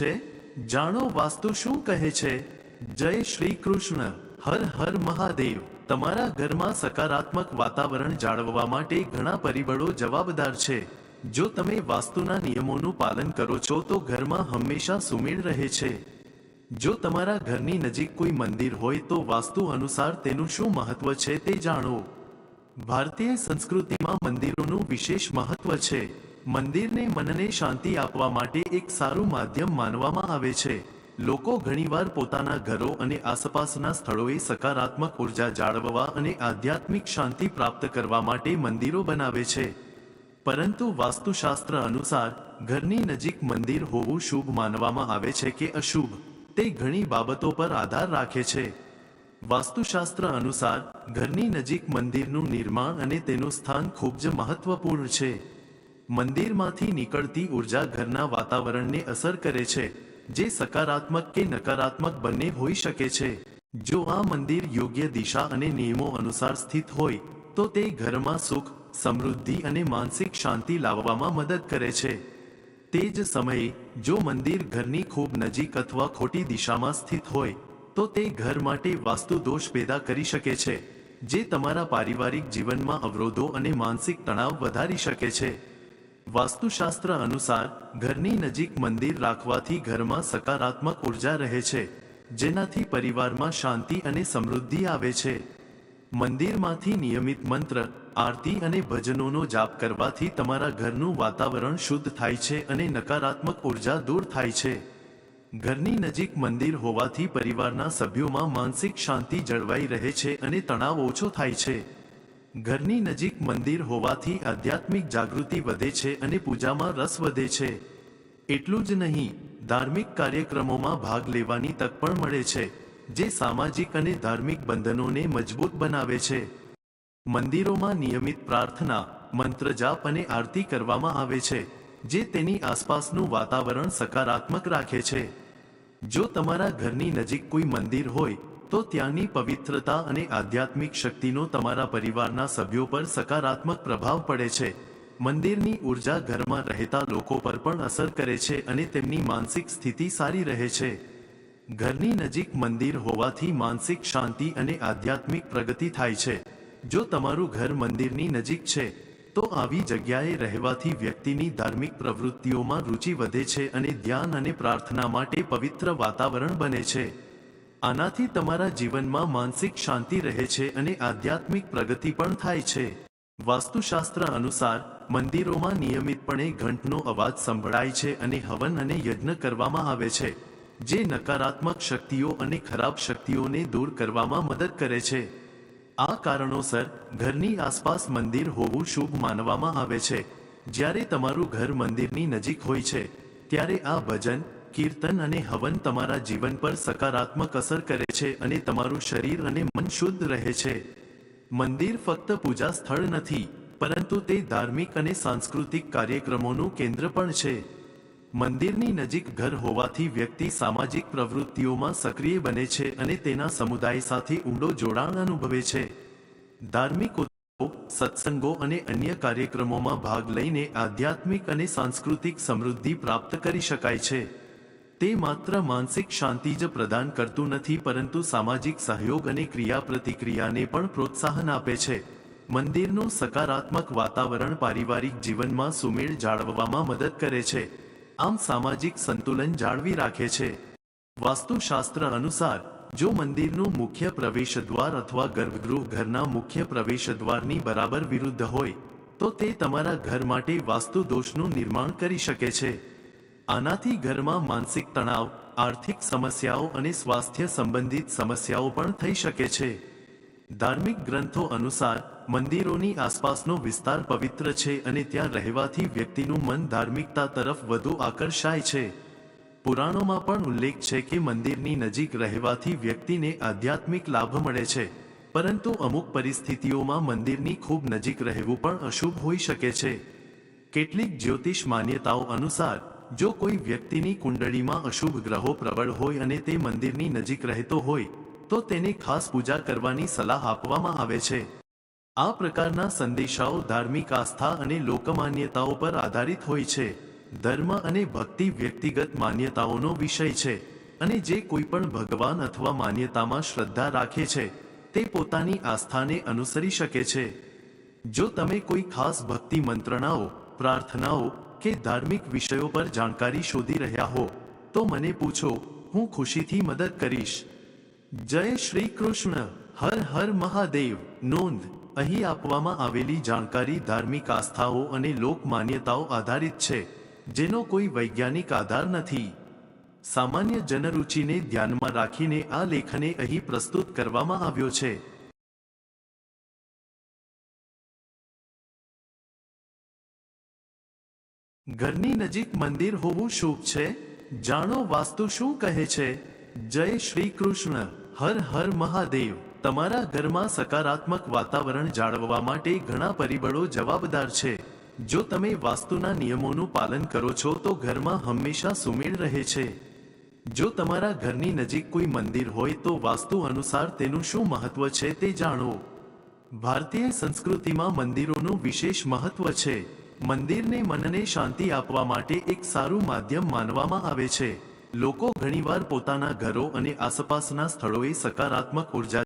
છે? જાણો વાસ્તુ શું કહે છે? જય શ્રી કૃષ્ણ. હર હર મહાદેવ. તમારા ઘરમાં સકારાત્મક વાતાવરણ જાળવવા માટે ઘણા પરિબળો જવાબદાર છે. જો તમે વાસ્તુના નિયમોનું પાલન કરો છો, તો ઘરમાં હંમેશા સુમેળ રહે છે. જો તમારા ઘરની નજીક કોઈ મંદિર હોય, તો વાસ્તુ અનુસાર તેનું શું મહત્વ છે તે જાણો. ભારતીય સંસ્કૃતિમાં મંદિરોનું વિશેષ મહત્વ છે. મંદિરને મનને શાંતિ આપવા માટે એક સારું માધ્યમ માનવામાં આવે છે. લોકો ઘણીવાર પોતાના ઘરો અને આસપાસના સ્થળોએ સકારાત્મક ઊર્જા જાળવવા અને આધ્યાત્મિક શાંતિ પ્રાપ્ત કરવા માટે મંદિરો બનાવે છે. પરંતુ વાસ્તુશાસ્ત્ર અનુસાર, ઘરની નજીક મંદિર હોવું શુભ માનવામાં આવે છે કે અશુભ. તે ઘણી બાબતો પર આધાર રાખે છે. વાસ્તુશાસ્ત્ર અનુસાર, ઘરની નજીક મંદિરનું નિર્માણ અને તેનું સ્થાન ખૂબ જ મહત્વપૂર્ણ છે. મંદિરમાંથી નીકળતી ઊર્જા ઘરના વાતાવરણને અસર કરે છે, જે સકારાત્મક કે નકારાત્મક બંને હોઈ શકે છે. જો આ મંદિર યોગ્ય દિશા અને નિયમો અનુસાર સ્થિત હોય, તો તે ઘરમાં સુખ, સમૃદ્ધિ અને માનસિક શાંતિ લાવવામાં મદદ કરે છે. તે જ સમયે, જો મંદિર ઘરની ખૂબ નજીક અથવા ખોટી દિશામાં સ્થિત હોય, તો તે ઘર માટે વાસ્તુ દોષ પેદા કરી શકે છે, જે તમારા પારિવારિક જીવનમાં અવરોધો અને માનસિક તણાવ વધારી શકે છે. વાસ્તુશાસ્ત્ર અનુસાર, ઘરની નજીક મંદિર રાખવાથી ઘરમાં સકારાત્મક ઊર્જા રહે છે, જેનાથી પરિવારમાં શાંતિ અને સમૃદ્ધિ આવે છે. મંદિરમાંથી નિયમિત મંત્ર, આરતી અને ભજનોનો જાપ કરવાથી તમારા ઘરનું વાતાવરણ શુદ્ધ થાય છે અને નકારાત્મક ઊર્જા દૂર થાય છે. ઘરની નજીક મંદિર હોવાથી પરિવારના સભ્યોમાં માનસિક શાંતિ જળવાઈ રહે છે અને તણાવ ઓછો થાય છે. ઘરની નજીક મંદિર હોવાથી આધ્યાત્મિક જાગૃતિ વધે છે અને પૂજામાં રસ વધે છે. એટલું જ નહીં, ધાર્મિક કાર્યક્રમોમાં ભાગ લેવાની તક પણ મળે છે, જે સામાજિક અને ધાર્મિક બંધનોને મજબૂત બનાવે છે. મંદિરોમાં નિયમિત પ્રાર્થના, મંત્ર જાપ અને આરતી કરવામાં આવે છે, જે તેની આસપાસનું વાતાવરણ સકારાત્મક રાખે છે. જો તમારા ઘરની નજીક કોઈ મંદિર હોય તો ત્યાંની પવિત્રતા અને આધ્યાત્મિક શક્તિનો તમારા પરિવારના સભ્યો પર સકારાત્મક પ્રભાવ પડે છે. મંદિરની ઊર્જા ઘરમાં રહેતા લોકો પર પણ અસર કરે છે અને તેમની માનસિક સ્થિતિ સારી રહે છે. ઘરની નજીક મંદિર હોવાથી માનસિક શાંતિ અને આધ્યાત્મિક પ્રગતિ થાય છે. જો તમારું ઘર મંદિરની નજીક છે, તો આવી જગ્યાએ રહેવાથી વ્યક્તિની ધાર્મિક પ્રવૃત્તિઓમાં રુચિ વધે છે અને ધ્યાન અને પ્રાર્થના માટે પવિત્ર વાતાવરણ બને છે. આનાથી તમારા જીવનમાં માનસિક શાંતિ રહે છે અને આધ્યાત્મિક પ્રગતિ પણ થાય છે. વાસ્તુશાસ્ત્ર અનુસાર, મંદિરોમાં નિયમિતપણે ઘંટનો અવાજ સંભળાય છે અને હવન અને યજ્ઞ કરવામાં આવે છે, જે નકારાત્મક શક્તિઓ અને ખરાબ શક્તિઓને દૂર કરવામાં મદદ કરે છે. આ કારણોસર, ઘરની આસપાસ મંદિર હોવું શુભ માનવામાં આવે છે. જ્યારે તમારું ઘર મંદિરની નજીક હોય છે, ત્યારે આ ભજન કીર્તન અને હવન તમારા જીવન પર સકારાત્મક અસર કરે છે અને તમારું શરીર અને મન શુદ્ધ રહે છે. મંદિર ફક્ત પૂજા સ્થળ નથી, પરંતુ તે ધાર્મિક અને સાંસ્કૃતિક કાર્યક્રમોનું કેન્દ્ર પણ છે. મંદિરની નજીક ઘર હોવાથી વ્યક્તિ સામાજિક પ્રવૃત્તિઓમાં સક્રિય બને છે અને તેના સમુદાય સાથે ઊંડો જોડાણ અનુભવે છે. ધાર્મિક સત્સંગો અને અન્ય કાર્યક્રમોમાં ભાગ લઈને આધ્યાત્મિક અને સાંસ્કૃતિક સમૃદ્ધિ પ્રાપ્ત કરી શકાય છે. તે માત્ર માનસિક શાંતિ જ પ્રદાન કરતું નથી, પરંતુ સામાજિક સહયોગ અને ક્રિયાપ્રતિક્રિયાને પણ પ્રોત્સાહન આપે છે. મંદિરનું સકારાત્મક વાતાવરણ પારિવારિક જીવનમાં સુમેળ જાળવવામાં મદદ કરે છે. આમ સામાજિક સંતુલન જાળવી રાખે છે. વાસ્તુશાસ્ત્ર અનુસાર, જો મંદિરનું મુખ્ય પ્રવેશદ્વાર અથવા ગર્ભગૃહ ઘરના મુખ્ય પ્રવેશદ્વારની બરાબર વિરુદ્ધ હોય, તો તે તમારા ઘર માટે વાસ્તુ દોષનું નિર્માણ કરી શકે છે. આનાથી ઘરમાં માનસિક તણાવ, આર્થિક સમસ્યાઓ અને સ્વાસ્થ્ય સંબંધિત સમસ્યાઓ પણ થઈ શકે છે. ધાર્મિક ગ્રંથો અનુસાર, મંદિરોની આસપાસનો વિસ્તાર પવિત્ર છે અને ત્યાં રહેવાથી વ્યક્તિનું મન ધાર્મિકતા તરફ વધુ આકર્ષાય છે. પુરાણોમાં પણ ઉલ્લેખ છે કે મંદિરની નજીક રહેવાથી વ્યક્તિને આધ્યાત્મિક લાભ મળે છે. પરંતુ અમુક પરિસ્થિતિઓમાં મંદિરની ખૂબ નજીક રહેવું પણ અશુભ હોઈ શકે છે. કેટલીક જ્યોતિષ માન્યતાઓ અનુસાર જો કોઈ વ્યક્તિની કુંડળીમાં અશુભ ગ્રહો પ્રબળ હોય અને તે મંદિરની નજીક રહેતો હોય, તો તેને ખાસ પૂજા કરવાની સલાહ આપવામાં આવે છે. આ પ્રકારના સંદેશાઓ ધાર્મિક આસ્થા અને લોકમાન્યતાઓ પર આધારિત હોય છે. ધર્મ અને ભક્તિ વ્યક્તિગત માન્યતાઓનો વિષય છે અને જે કોઈ પણ ભગવાન અથવા માન્યતામાં શ્રદ્ધા રાખે છે, તે પોતાની આસ્થાને અનુસરી શકે છે. જો તમે કોઈ ખાસ ભક્તિ મંત્રણાઓ, પ્રાર્થનાઓ કે ધાર્મિક વિષયો પર જાણકારી શોધી રહ્યા હો, તો મને પૂછો, હું ખુશીથી મદદ કરીશ. જય શ્રી કૃષ્ણ, હર હર મહાદેવ. નોંધ, અહીં આપવામાં આવેલી જાણકારી ધાર્મિક આસ્થાઓ અને લોક માન્યતાઓ આધારિત છે, જેનો કોઈ વૈજ્ઞાનિક આધાર નથી. સામાન્ય જનરુચિને ધ્યાનમાં રાખીને આ લેખને અહીં પ્રસ્તુત કરવામાં આવ્યો છે. ઘરની નજીક મંદિર હોવું શુભ છે. જાણો વાસ્તુ શું કહે છે? જય શ્રી કૃષ્ણ. હર હર મહાદેવ. તમારા ઘરમાં સકારાત્મક વાતાવરણ જાળવવા માટે ઘણા પરિબળો જવાબદાર છે. જો તમે વાસ્તુના નિયમોનું પાલન કરો છો, તો ઘરમાં હંમેશા સુમેળ રહે છે. જો તમારા ઘરની નજીક કોઈ મંદિર હોય, તો વાસ્તુ અનુસાર તેનું શું મહત્વ છે તે જાણો. ભારતીય સંસ્કૃતિમાં મંદિરોનું વિશેષ મહત્વ છે. મંદિરને મનને શાંતિ આપવા માટે એક સારું માધ્યમ માનવામાં આવે છે. લોકો ઘણીવાર પોતાના ઘરો અને આસપાસના સ્થળોએ સકારાત્મક ઊર્જા